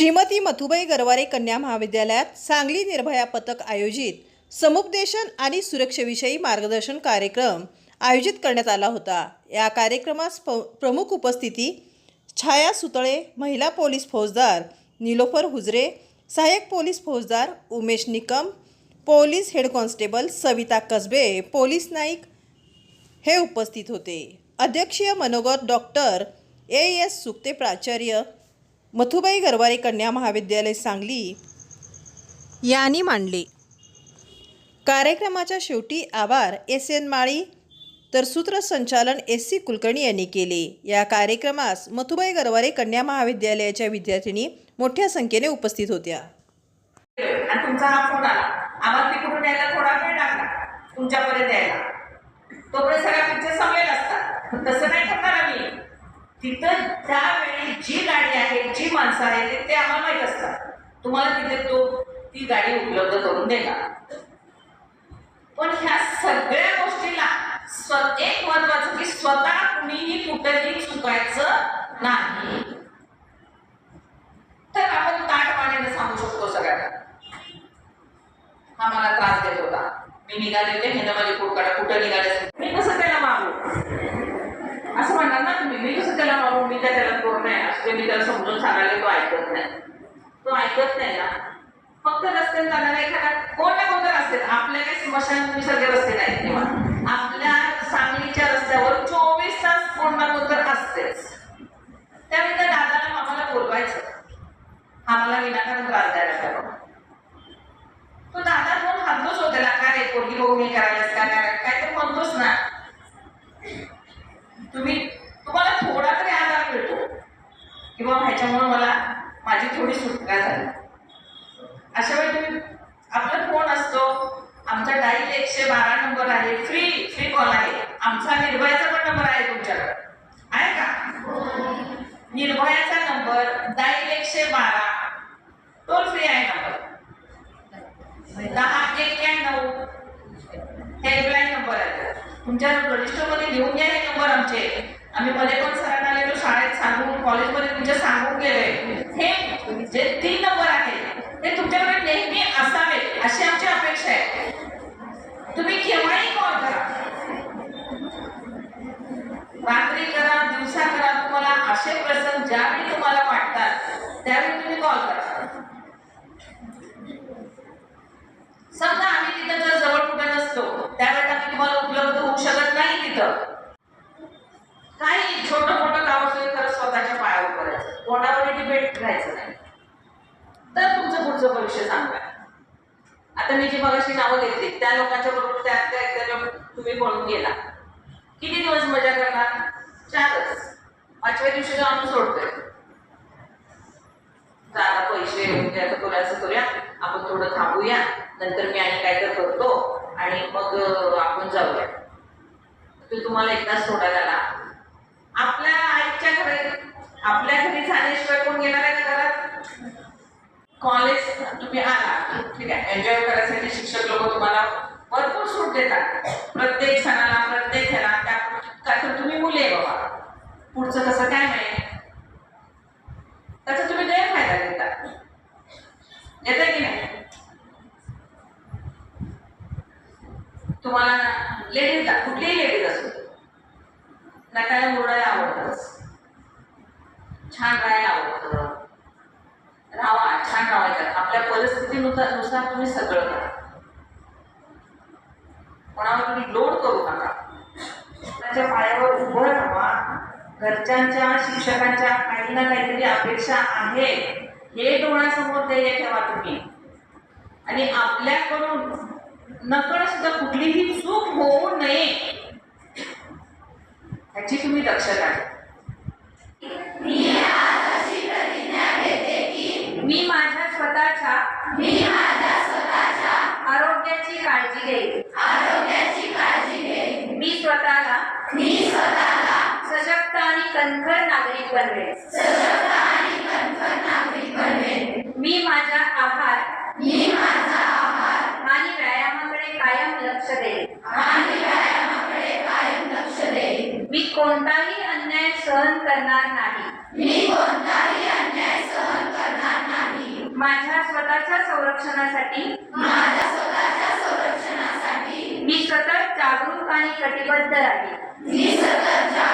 श्रीमती मथुबाई गरवारे कन्या महाविद्यालयात सांगली निर्भया पथक आयोजित समुपदेशन आणि सुरक्षेविषयी मार्गदर्शन कार्यक्रम आयोजित करण्यात आला होता. या कार्यक्रमास प प्रमुख उपस्थिती छाया सुतळे महिला पोलीस फौजदार निलोफर हुजरे सहाय्यक पोलीस फौजदार Umesh Nikam police head constable Savita Kasbe police naik हे उपस्थित होते. अध्यक्षीय मनोगत डॉक्टर ए एस सुक्ते प्राचार्य मथुबाई गरवारे कन्या महाविद्यालय सांगली यांनी मांडले. कार्यक्रमाच्या शेवटी आभार एस एन माळी तर सूत्रसंचालन एस सी कुलकर्णी यांनी केले. या कार्यक्रमास मथुबाई गरवारे कन्या महाविद्यालयाच्या विद्यार्थिनी मोठ्या संख्येने उपस्थित होत्या. आणि तुमचा हा फोन आला. आम्हाला तिकडून यायला थोडा वेळ लागला. तुमच्यापर्यंत यायला. तोपर्यंत सगळ्या पिक्चर संपलेला असतात. पण तसं नाही करणार आम्ही. तिथं त्यावेळी जी गाडी आहे जी माणसं आहेत ते- आम्हाला माहीत असतात. तुम्हाला तिथे तो ती गाडी उपलब्ध करून देणार. पण ह्या सगळ्या गोष्टीला स्व एक महत्वाचं की स्वतः कुणीही कुठेही चुकायचं नाही. तर आपण ताट पाण्याने सांगू शकतो सगळ्यांना. हा मला त्रास देत होता. मी निघाले होते हे माझी कुठं निघाले असेल. मी कसं त्याला मागू असं म्हणणार ना तुम्ही. मी कसं त्याला मागू मी काय त्याला कोण नाही. असं मी त्याला समजून सांगायला तो ऐकत नाही. तो ऐकत नाही ना. फक्त रस्त्याने जाणारा एखादा कोण ना कोणतं रस्ते. आपल्या काही स्मशान सगळे रस्ते नाहीत किंवा आपल्या सांगलीच्या रस्त्यावर चोवीस तास कोण ना कोणतं असतेच. त्यावेळी त्या दादाला मामाला बोलवायचं. हा मला विनाकारण त्रास द्यायला लागला तो दादा दोन हातोच होते काय रे पोरगी बघून मी करायलाच काय काय तर म्हणतोच ना तुम्ही तुम्हाला थोडा तरी आधार मिळतो किंवा ह्याच्यामुळे मला माझी थोडी सुटका झाली अशा वेळी तुम्ही आपला फोन असतो आमचा डाईल एकशे बारा नंबर आहे. फ्री फ्री कॉल आहे. आमचा निर्भयाचा पण नंबर आहे तुमच्याकडे. आहे का? निर्भयाचा नंबर डाईल एकशे बारा. टोल फ्री आहे नंबर दहा एक्क्याण्णव हेल्पलाईन नंबर आहे. तुमच्या रजिस्टरमध्ये लिहून घ्या हे नंबर आमचे. आम्ही मध्ये पण सरांना गेलो शाळेत सांगून कॉलेजमध्ये तुमच्या सांगून गेले हे जे तीन नंबर आहे ते तुमच्याकडे नेहमी असावे अशी आमची अपेक्षा आहे. तुम्ही केव्हाही कॉल करा. रात्री करा दिवसा करा तुम्हाला असे प्रसंग ज्यावेळी तुम्हाला वाटतात त्यावेळी तुम्ही कॉल करा. समजा आम्ही तिथं जर जवळ कुठं नसतो त्यावेळेस आम्ही तुम्हाला उपलब्ध होऊ शकत नाही तिथं. काही छोटं मोठं काम असेल तर स्वतःच्या पायावर करायचं कोणावरही डिबेट करायचं नाही. तर तुमचं पुढचं भविष्य चांगलं आहे आता मी जी मगाशी नावं घेतली त्या लोकांच्या बरोबर त्या त्या तुम्ही बोलून गेला. किती दिवस मजा करणार? चारच. पाचव्या दिवशी जो आम्ही सोडतोय. आता पैसे म्हणजे आता तुला असं करूया. आपण थोडं थांबूया. नंतर मी आणि काय तर करतो आणि मग आपण जाऊया. तो तुम्हाला एकदाच सोडायला आला आपल्या आईच्या घरी आपल्या घरी झाल्याशिवाय कोण येणार आहे का घरात? कॉलेज तुम्ही आला. ठीक आहे. एन्जॉय करा. लोक तुम्हाला? भरपूर सूट देतात. प्रत्येक सणाला प्रत्येक ह्याला. त्या का तर तुम्ही मुले आहे बाबा. पुढचं कसं काय नाही त्याचा तुम्ही गैरफायदा घेता. येतं की नाही? तुम्हाला लेडीज कुठलीही लेडीज असो दे. नटायला मुरडायला आवडतंच. छान राहायला आवडतं. राहावा छान राहायचं आपल्या परिस्थितीनुसार नुसार तुम्ही सगळं करा. तुम्ही लोड करू नका. स्वतःच्या पायावर उभं राहा. घरच्यांच्या शिक्षकांच्या काही ना काहीतरी अपेक्षा आहे. हे डोळ्यासमोर ध्येय ठेवा तुम्ही. आणि आपल्याकडून नकळ सुद्धा कुठलीही चूक होऊ नये. ह्याची तुम्ही दक्षता घ्या. मी माझ्या स्वतःच्या मी माझ्या स्वतःच्या आरोग्याची काळजी घेईन आरोग्याची काळजी घेईन मी स्वतःला मी स्वतःला सशक्त आणि कणखर नागरिक बनवेन. सशक्त आणि कणखर नागरिक बनवेन. मी माझ्या आहार मी माझा आहार आणि व्यायामाकडे कायम लक्ष देईन. आणि व्यायामाकडे कायम लक्ष देईन. मी कोणताही अन्याय सहन करणार नाही. मी कोणताही अन्याय सहन करणार नाही. माझ्या स्वतःच्या संरक्षणासाठी माझ्या स्वतःच्या संरक्षणासाठी मी सतत जागरूक आणि कटिबद्ध राहील मी सतत जागरूक